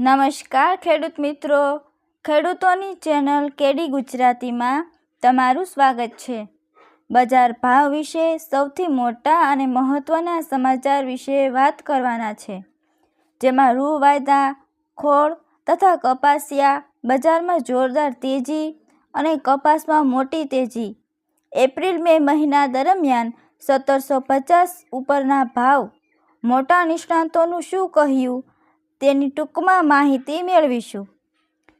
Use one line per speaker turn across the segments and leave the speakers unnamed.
નમસ્કાર, ખેડૂત મિત્રો. ખેડૂતોની ચેનલ કેડી ગુજરાતીમાં તમારું સ્વાગત છે. બજાર ભાવ વિશે સૌથી મોટા અને મહત્ત્વના સમાચાર વિશે વાત કરવાના છે. જેમાં રૂ, વાયદા, ખોળ તથા કપાસિયા, બજારમાં જોરદાર તેજી અને કપાસમાં મોટી તેજી. એપ્રિલ, મે મહિના દરમિયાન સત્તરસો પચાસ ઉપરના ભાવ. મોટા નિષ્ણાતોનું શું કહ્યું? તેની ટૂંકમાં માહિતી મેળવીશું.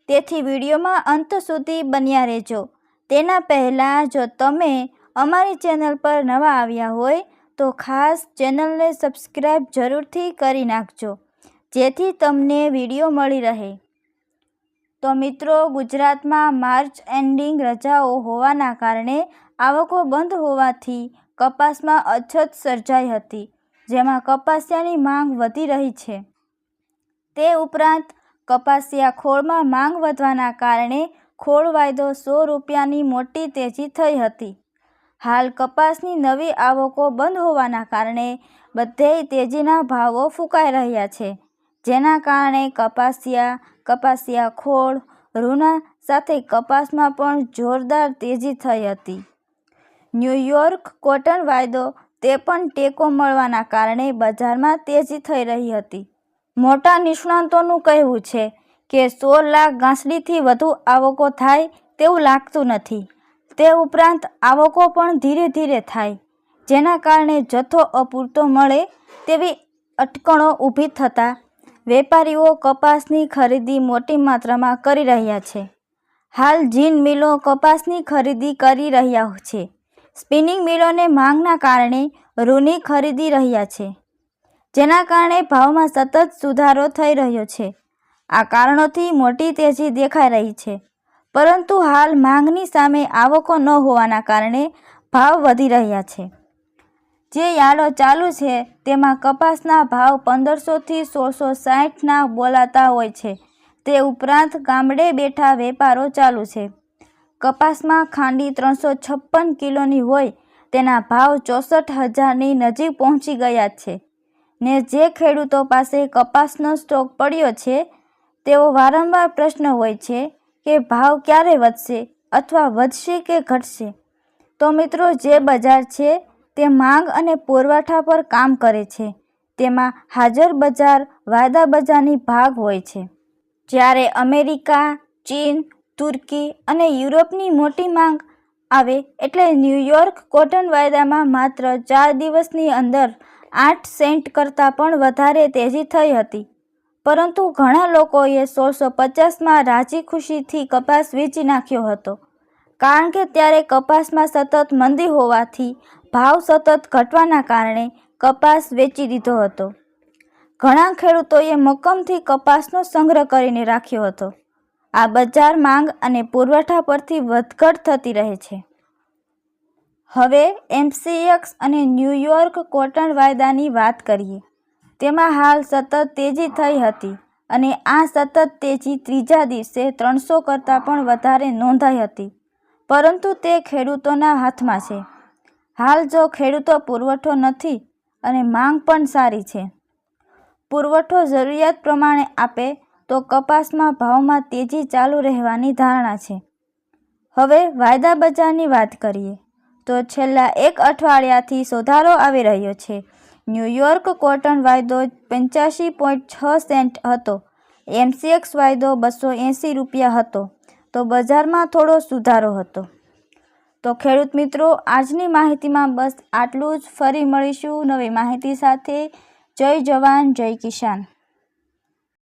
તેથી વિડીયોમાં અંત સુધી બન્યા રહેજો. તેના પહેલાં જો તમે અમારી ચેનલ પર નવા આવ્યા હોય, તો ખાસ ચેનલને સબસ્ક્રાઈબ જરૂરથી કરી નાખજો, જેથી તમને વીડિયો મળી રહે. તો મિત્રો, ગુજરાતમાં માર્ચ એન્ડિંગ રજાઓ હોવાના કારણે આવકો બંધ હોવાથી કપાસમાં અછત સર્જાઈ હતી, જેમાં કપાસિયાની માંગ વધી રહી છે. તે ઉપરાંત કપાસિયા ખોળમાં માંગ વધવાના કારણે ખોળ વાયદો સો રૂપિયાની મોટી તેજી થઈ હતી. હાલ કપાસની નવી આવકો બંધ હોવાના કારણે બધેય તેજીના ભાવો ફૂંકાઈ રહ્યા છે, જેના કારણે કપાસિયા કપાસિયા ખોળ રૂના સાથે કપાસમાં પણ જોરદાર તેજી થઈ હતી. ન્યૂયોર્ક કોટન વાયદો તે પણ ટેકો મળવાના કારણે બજારમાં તેજી થઈ રહી હતી. મોટા નિષ્ણાંતોનું કહેવું છે કે સોળ લાખ ઘાસડીથી વધુ આવકો થાય તેવું લાગતું નથી. તે ઉપરાંત આવકો પણ ધીરે ધીરે થાય. જેના કારણે જથ્થો અપૂરતો મળે તેવી અટકણો ઊભી થતાં વેપારીઓ કપાસની ખરીદી મોટી માત્રામાં કરી રહ્યા છે. હાલ જીન મિલો કપાસની ખરીદી કરી રહ્યા છે. સ્પિનિંગ મિલોને માંગના કારણે રૂની ખરીદી રહ્યા છે. જેના કારણે ભાવમાં સતત સુધારો થઈ રહ્યો છે. આ કારણોથી મોટી તેજી દેખાઈ રહી છે. પરંતુ હાલ માંગની સામે આવકો ન હોવાના કારણે ભાવ વધી રહ્યા છે. જે યાર્ડો ચાલુ છે, તેમાં કપાસના ભાવ પંદરસોથી સોળસો સાઠના બોલાતા હોય છે. તે ઉપરાંત ગામડે બેઠા વેપારો ચાલુ છે. કપાસમાં ખાંડી ત્રણસો છપ્પન કિલોની હોય, તેના ભાવ ચોસઠ હજારની નજીક પહોંચી ગયા છે. ને જે ખેડૂતો પાસે કપાસનો સ્ટોક પડ્યો છે, તેઓ વારંવાર પ્રશ્ન હોય છે કે ભાવ ક્યારે વધશે અથવા વધશે કે ઘટશે. તો મિત્રો, જે બજાર છે, તે માંગ અને પુરવઠા પર કામ કરે છે. તેમાં હાજર બજાર વાયદા બજારની ભાગ હોય છે. જ્યારે અમેરિકા, ચીન, તુર્કી અને યુરોપની મોટી માંગ આવે એટલે ન્યૂયોર્ક કોટન વાયદામાં માત્ર ચાર દિવસની અંદર આઠ સેન્ટ કરતાં પણ વધારે તેજી થઈ હતી. પરંતુ ઘણા લોકોએ સોળસો પચાસમાં રાજી ખુશીથી કપાસ વેચી નાખ્યો હતો. કારણ કે ત્યારે કપાસમાં સતત મંદી હોવાથી ભાવ સતત ઘટવાના કારણે કપાસ વેચી દીધો હતો. ઘણા ખેડૂતોએ મક્કમથી કપાસનો સંગ્રહ કરીને રાખ્યો હતો. આ બજાર માંગ અને પુરવઠા પરથી વધઘટ થતી રહે છે. હવે એમસીએક્સ અને ન્યૂયોર્ક કોટન વાયદાની વાત કરીએ. તેમાં હાલ સતત તેજી થઈ હતી અને આ સતત તેજી ત્રીજા દિવસે ત્રણસો કરતાં પણ વધારે નોંધાઈ હતી. પરંતુ તે ખેડૂતોના હાથમાં છે. હાલ જો ખેડૂતો પુરવઠો નથી અને માંગ પણ સારી છે. પુરવઠો જરૂરિયાત પ્રમાણે આપે તો કપાસમાં ભાવમાં તેજી ચાલુ રહેવાની ધારણા છે. હવે વાયદા બજારની વાત કરીએ. તો છેલ્લા એક અઠવાડિયાથી સુધારો આવી રહ્યો છે. ન્યૂયોર્ક કોટન વાયદો પંચ્યાસી પોઈન્ટ છ સેન્ટ હતો. એમસીએક્સ વાયદો બસો એંસી રૂપિયા હતો. તો બજારમાં થોડો સુધારો હતો. તો ખેડૂત મિત્રો, આજની માહિતીમાં બસ આટલું જ. ફરી મળીશું નવી માહિતી સાથે. જય જવાન, જય કિસાન.